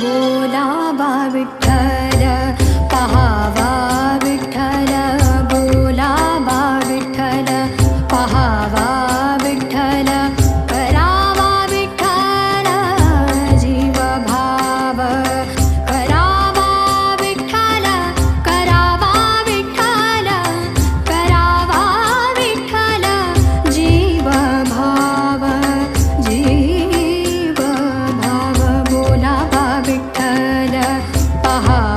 Bhola बाविट्ठल heart.